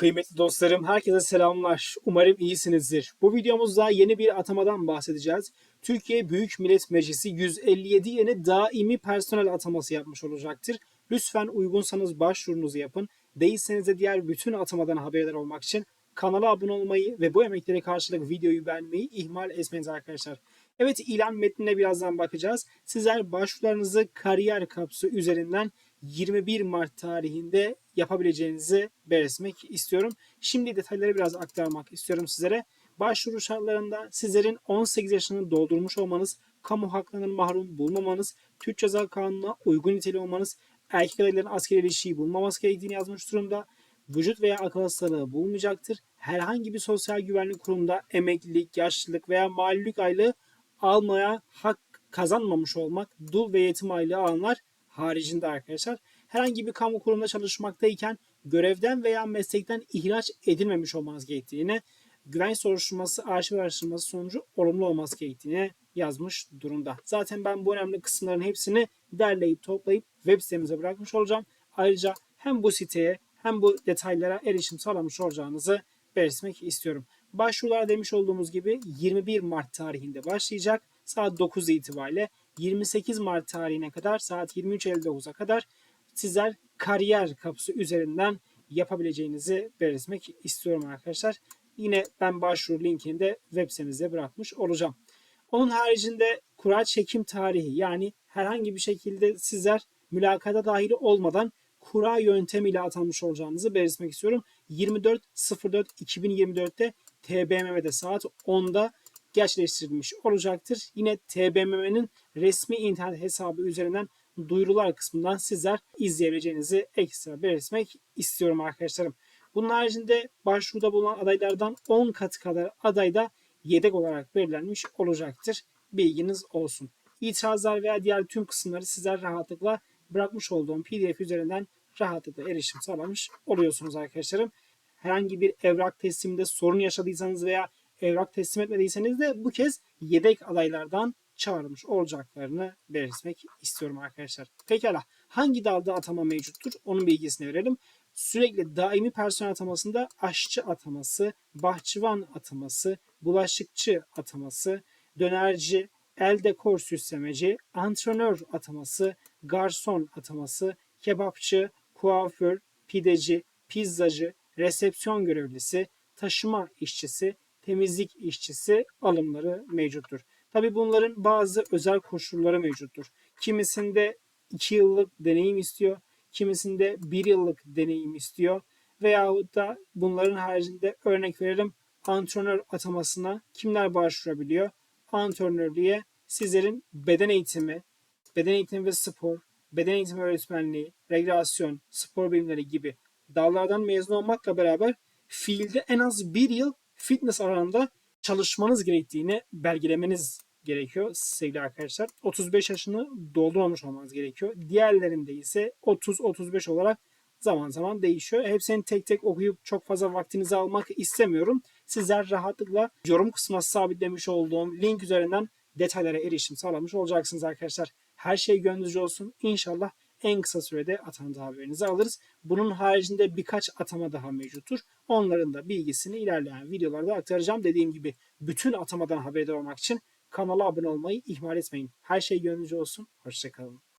Kıymetli dostlarım, herkese selamlar. Umarım iyisinizdir. Bu videomuzda yeni bir atamadan bahsedeceğiz. Türkiye Büyük Millet Meclisi 157 yeni daimi personel ataması yapmış olacaktır. Lütfen uygunsanız başvurunuzu yapın. Değilseniz de diğer bütün atamadan haberdar olmak için kanala abone olmayı ve bu emeklere karşılık videoyu beğenmeyi ihmal etmeyiniz arkadaşlar. Evet ilan metnine birazdan bakacağız. Sizler başvurularınızı kariyer kapısı üzerinden 21 Mart tarihinde yapabileceğinizi belirtmek istiyorum. Şimdi detayları biraz aktarmak istiyorum sizlere. Başvuru şartlarında sizlerin 18 yaşını doldurmuş olmanız, kamu haklarının mahrum bulmamanız, Türk Ceza Kanunu'na uygun niteli olmanız, erkek adayların askeri ilişkiyi bulmaması gerektiğini yazmış durumda. Vücut veya akıl hastalığı bulunmayacaktır. Herhangi bir sosyal güvenlik kurumunda emeklilik, yaşlılık veya malilik aylığı almaya hak kazanmamış olmak, dul ve yetim aylığı alanlar haricinde arkadaşlar herhangi bir kamu kurumunda çalışmaktayken görevden veya meslekten ihraç edilmemiş olmanız gerektiğini, güvenlik soruşturması, arşiv araştırması sonucu olumlu olması gerektiğini yazmış durumda. Zaten ben bu önemli kısımların hepsini derleyip toplayıp web sitemize bırakmış olacağım. Ayrıca hem bu siteye hem bu detaylara erişim sağlamış olacağınızı belirtmek istiyorum. Başvurular demiş olduğumuz gibi 21 Mart tarihinde başlayacak. Saat 9 itibariyle 28 Mart tarihine kadar saat 23.59'a kadar sizler kariyer kapısı üzerinden yapabileceğinizi belirtmek istiyorum arkadaşlar. Yine ben başvuru linkini de web sitemizde bırakmış olacağım. Onun haricinde kura çekim tarihi yani herhangi bir şekilde sizler mülakata dahil olmadan kura yöntemiyle atanmış olacağınızı belirtmek istiyorum. 24.04.2024'te TBMM'de saat 10'da gerçekleştirilmiş olacaktır. Yine TBMM'nin resmi internet hesabı üzerinden duyurular kısmından sizler izleyebileceğinizi ekstra belirtmek istiyorum arkadaşlarım. Bunun haricinde başvuruda bulunan adaylardan 10 katı kadar adayda yedek olarak belirlenmiş olacaktır. Bilginiz olsun. İtirazlar veya diğer tüm kısımları sizler rahatlıkla bırakmış olduğum PDF üzerinden rahatlıkla erişim sağlamış oluyorsunuz arkadaşlarım. Herhangi bir evrak tesliminde sorun yaşadıysanız veya evrak teslim etmediyseniz de bu kez yedek adaylardan çağırmış olacaklarını belirtmek istiyorum arkadaşlar. Pekala hangi dalda atama mevcuttur? Onun bilgisini verelim. Sürekli daimi personel atamasında aşçı ataması, bahçıvan ataması, bulaşıkçı ataması, dönerci, el dekor süslemeci, antrenör ataması, garson ataması, kebapçı, kuaför, pideci, pizzacı, resepsiyon görevlisi, taşıma işçisi, temizlik işçisi alımları mevcuttur. Tabi bunların bazı özel koşulları mevcuttur. Kimisinde 2 yıllık deneyim istiyor, kimisinde 1 yıllık deneyim istiyor veyahut da bunların haricinde örnek verelim antrenör atamasına kimler başvurabiliyor? Antrenörlüğe sizlerin beden eğitimi, beden eğitimi ve spor, beden eğitimi öğretmenliği, rekreasyon, spor bilimleri gibi dallardan mezun olmakla beraber fiilde en az bir yıl fitness alanında çalışmanız gerektiğini belgelemeniz gerekiyor sevgili arkadaşlar. 35 yaşını doldurmamış olmanız gerekiyor. Diğerlerinde ise 30-35 olarak zaman zaman değişiyor. Hepsini tek tek okuyup çok fazla vaktinizi almak istemiyorum. Sizler rahatlıkla yorum kısmına sabitlemiş olduğum link üzerinden detaylara erişim sağlamış olacaksınız arkadaşlar. Her şey gönlünüzce olsun. İnşallah en kısa sürede atandı haberinizi alırız. Bunun haricinde birkaç atama daha mevcuttur. Onların da bilgisini ilerleyen videolarda aktaracağım. Dediğim gibi bütün atamadan haberdar olmak için kanala abone olmayı ihmal etmeyin. Her şey gönlünüzce olsun. Hoşçakalın.